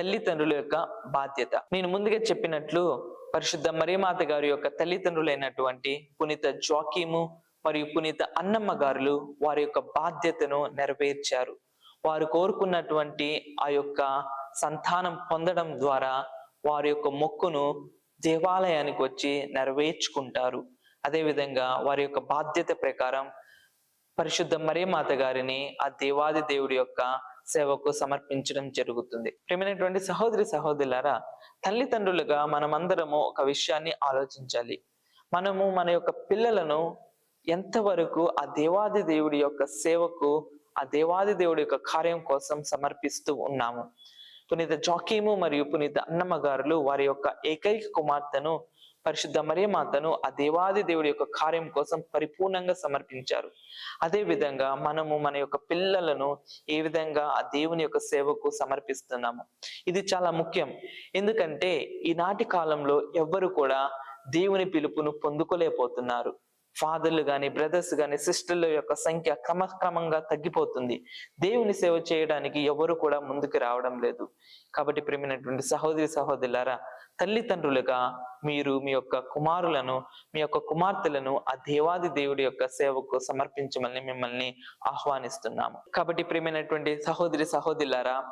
తల్లిదండ్రుల యొక్క బాధ్యత. నేను ముందుగా చెప్పినట్లు పరిశుద్ధ మరియమాత గారి యొక్క తల్లిదండ్రులైనటువంటి పునీత జోకీము మరియు పునీత అన్నమ్మ గారులు వారి యొక్క బాధ్యతను నెరవేర్చారు. వారు కోరుకున్నటువంటి ఆ యొక్క సంతానం పొందడం ద్వారా వారి యొక్క మొక్కును దేవాలయానికి వచ్చి నెరవేర్చుకుంటారు. అదేవిధంగా వారి యొక్క బాధ్యత ప్రకారం పరిశుద్ధ మరియమాత గారిని ఆ దేవాది దేవుడి యొక్క సేవకు సమర్పించడం జరుగుతుంది. ప్రేమైనటువంటి సహోదరి సహోదరులారా తల్లిదండ్రులుగా మనమందరము ఒక విషయాన్ని ఆలోచించాలి. మనము మన యొక్క పిల్లలను ఎంతవరకు ఆ దేవాది దేవుడి యొక్క సేవకు ఆ దేవాది దేవుడి యొక్క కార్యం కోసం సమర్పిస్తూ ఉన్నాము. పునీత జాకీము మరియు పునీత అన్నమ్మ గారులు వారి యొక్క ఏకైక కుమార్తెను పరిశుద్ధ మరియమాతను ఆ దేవాది దేవుడి యొక్క కార్యం కోసం పరిపూర్ణంగా సమర్పించారు. అదే విధంగా మనము మన యొక్క పిల్లలను ఏ విధంగా ఆ దేవుని యొక్క సేవకు సమర్పిస్తున్నాము? ఇది చాలా ముఖ్యం. ఎందుకంటే ఈనాటి కాలంలో ఎవ్వరు కూడా దేవుని పిలుపును పొందుకోలేకపోతున్నారు. ఫాదర్లు గాని బ్రదర్స్ గాని సిస్టర్ల యొక్క సంఖ్య క్రమక్రమంగా తగ్గిపోతుంది. దేవుని సేవ చేయడానికి ఎవరు కూడా ముందుకు రావడం లేదు. కాబట్టి ప్రేమైనటువంటి సహోదరి సహోదరులారా తల్లిదండ్రులుగా మీరు మీ యొక్క కుమారులను మీ యొక్క కుమార్తెలను ఆ దేవాది దేవుడి యొక్క సేవకు సమర్పించమని మిమ్మల్ని ఆహ్వానిస్తున్నాము. కాబట్టి ప్రేమైనటువంటి సహోదరి సహోదరులారా